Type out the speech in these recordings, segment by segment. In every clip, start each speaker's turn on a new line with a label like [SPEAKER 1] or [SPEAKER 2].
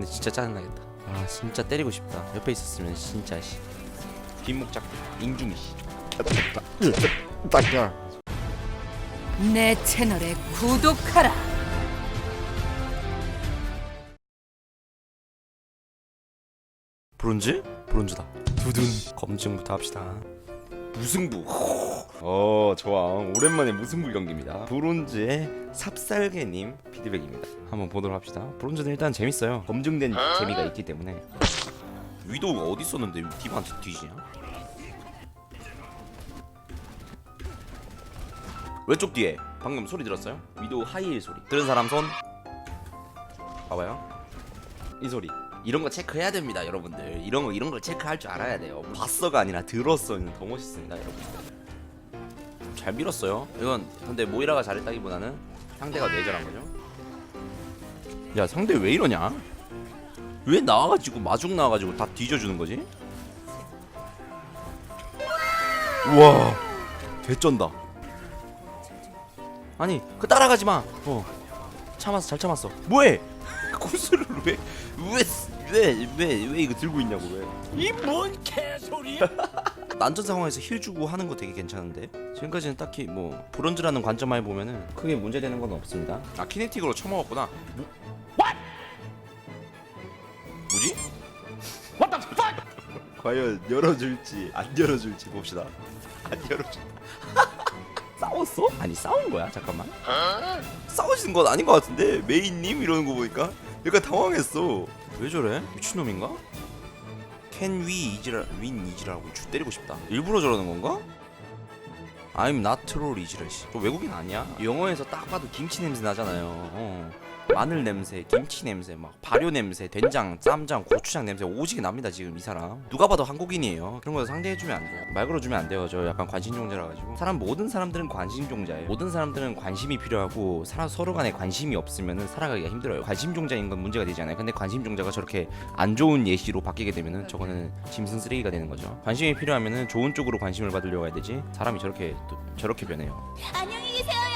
[SPEAKER 1] 근데 진짜 짜증나겠다. 아 진짜 때리고 싶다. 옆에 있었으면 진짜 씨. 뒷목 잡고 인중이 씨.
[SPEAKER 2] 딱이야.
[SPEAKER 3] 내 채널에 구독하라.
[SPEAKER 1] 브론즈? 브론즈다. 두둔. 검증부터 합시다. 무승부 어 좋아. 오랜만에 무승부 경기입니다. 브론즈의 삽살개님 피드백입니다. 한번 보도록 합시다. 브론즈는 일단 재밌어요. 검증된 재미가 있기 때문에. 위도우가 어디 있었는데? 디바한테 뒤지냐? 왼쪽 뒤에. 방금 소리 들었어요? 위도우 하이힐 소리. 들은 사람 손. 봐봐요. 이 소리. 이런 거 체크해야 됩니다 여러분들. 이런 거 이런 걸 체크할 줄 알아야 돼요. 봤어가 아니라 들었어는 더 멋있습니다 여러분들 잘 밀었어요. 이건 근데 모이라가 잘했다기보다는 상대가 뇌절한 거죠? 야 상대 왜 이러냐? 왜 나와가지고 마중 나와가지고 다 뒤져주는 거지? 우와! 개쩐다. 아니 그 따라가지 마 어. 참았어 잘 참았어. 뭐해? 구슬을 왜왜 왜 왜 왜 이거 들고 있냐고 왜? 이 뭔 개소리야 난전 상황에서 힐 주고 하는 거 되게 괜찮은데 지금까지는 딱히 뭐 브론즈라는 관점만 보면은 크게 문제되는 건 없습니다 아 키네틱으로 쳐먹었구나 뭐? 뭐지? What the fuck? 과연 열어줄지 안 열어줄지 봅시다 안 열어줄 싸웠어? 아니 싸운 거야 잠깐만 싸우시는 건 아닌 것 같은데 메인님 이러는 거 보니까 약간 당황했어 왜 저래? 미친놈인가? 캔 위 이지라 윈 이지라고 주 때리고 싶다 일부러 저러는 건가? I'm not troll 이지라 씨. 저 외국인 아니야? 영어에서 딱 봐도 김치 냄새 나잖아요 어. 마늘 냄새, 김치 냄새, 막 발효 냄새, 된장, 쌈장, 고추장 냄새 오지게 납니다 지금 이 사람. 누가 봐도 한국인이에요. 그런 거 상대해주면 안 돼요. 말 걸어주면 안 돼요. 저 약간 관심종자라 가지고. 사람 모든 사람들은 관심종자예요. 모든 사람들은 관심이 필요하고 사람 서로 간에 관심이 없으면은 살아가기가 힘들어요. 관심종자인 건 문제가 되지 않아요. 근데 관심종자가 저렇게 안 좋은 예시로 바뀌게 되면은 저거는 짐승 쓰레기가 되는 거죠. 관심이 필요하면은 좋은 쪽으로 관심을 받으려고 해야 되지. 사람이 저렇게 또 저렇게 변해요.
[SPEAKER 4] 안녕히 계세요.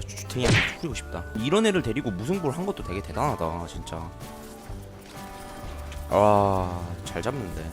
[SPEAKER 1] 진짜 주탱이한테 죽이고 싶다. 이런 애를 데리고 무승부를 한 것도 되게 대단하다, 진짜. 아, 잘 잡는데.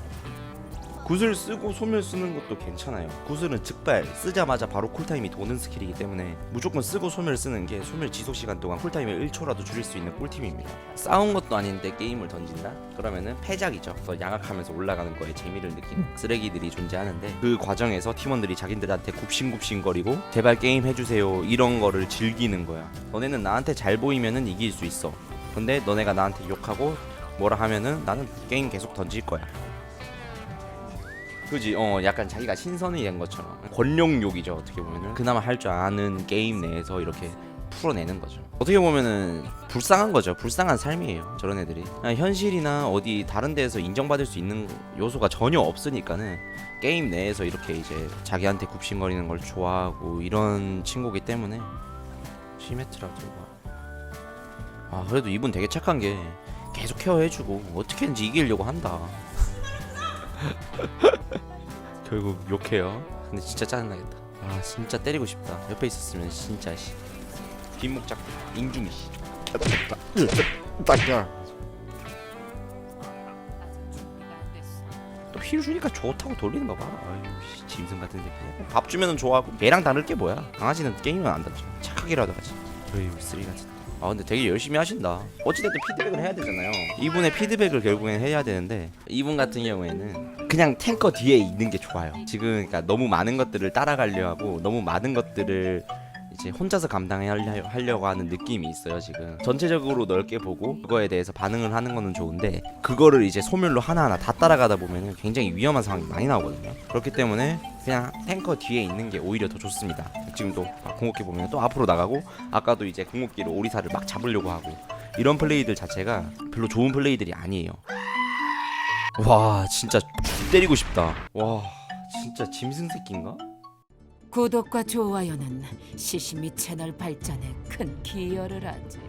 [SPEAKER 1] 구슬 쓰고 소멸 쓰는 것도 괜찮아요. 구슬은 즉발 쓰자마자 바로 쿨타임이 도는 스킬이기 때문에 무조건 쓰고 소멸 쓰는 게 소멸 지속 시간 동안 쿨타임을 1초라도 줄일 수 있는 꿀팁입니다. 싸운 것도 아닌데 게임을 던진다? 그러면은 패작이죠. 더 양악하면서 올라가는 거에 재미를 느끼는 쓰레기들이 존재하는데 그 과정에서 팀원들이 자기들한테 굽신굽신거리고 제발 게임 해주세요 이런 거를 즐기는 거야. 너네는 나한테 잘 보이면은 이길 수 있어. 근데 너네가 나한테 욕하고 뭐라 하면은 나는 게임 계속 던질 거야. 그지? 어 약간 자기가 신선이 된 것처럼. 권력욕이죠 어떻게 보면은. 그나마 할 줄 아는 게임 내에서 이렇게 풀어내는 거죠. 어떻게 보면은 불쌍한 거죠. 불쌍한 삶이에요 저런 애들이. 그냥 현실이나 어디 다른 데에서 인정받을 수 있는 요소가 전혀 없으니까는 게임 내에서 이렇게 이제 자기한테 굽신거리는 걸 좋아하고 이런 친구기 때문에 시메트라 들고 와. 아 그래도 이분 되게 착한 게 계속 케어해주고 어떻게든지 이기려고 한다 결국 욕해요. 근데 진짜 짜증나겠다. 아 진짜 때리고 싶다. 옆에 있었으면 진짜 씨. 뒷목 잡고 인중이 씨.
[SPEAKER 2] 딱이야.
[SPEAKER 1] 또힐 주니까 좋다고 돌리는 거 봐. 아유 씨, 짐승 같은 새끼. 밥 주면은 좋아하고 걔랑 다를 게 뭐야? 강아지는 게임은 안 던져. 착하게라도 하지. 어휴 쓰레기 같은. 아 근데 되게 열심히 하신다. 어찌됐든 피드백을 해야 되잖아요. 이분의 피드백을 결국엔 해야 되는데 이분 같은 경우에는 그냥 탱커 뒤에 있는 게 좋아요. 지금 그러니까 너무 많은 것들을 따라가려 하고 너무 많은 것들을 이제 혼자서 감당하려 하려고 하는 느낌이 있어요 지금 전체적으로 넓게 보고 그거에 대해서 반응을 하는 거는 좋은데 그거를 이제 소멸로 하나하나 다 따라가다 보면은 굉장히 위험한 상황이 많이 나오거든요 그렇기 때문에 그냥 탱커 뒤에 있는 게 오히려 더 좋습니다 지금도 궁극기 보면 또 앞으로 나가고 아까도 이제 궁극기로 오리사를 막 잡으려고 하고 이런 플레이들 자체가 별로 좋은 플레이들이 아니에요 와 진짜 죽 때리고 싶다 와 진짜 짐승 새끼인가?
[SPEAKER 3] 구독과 좋아요는 시시미 채널 발전에 큰 기여를 하지.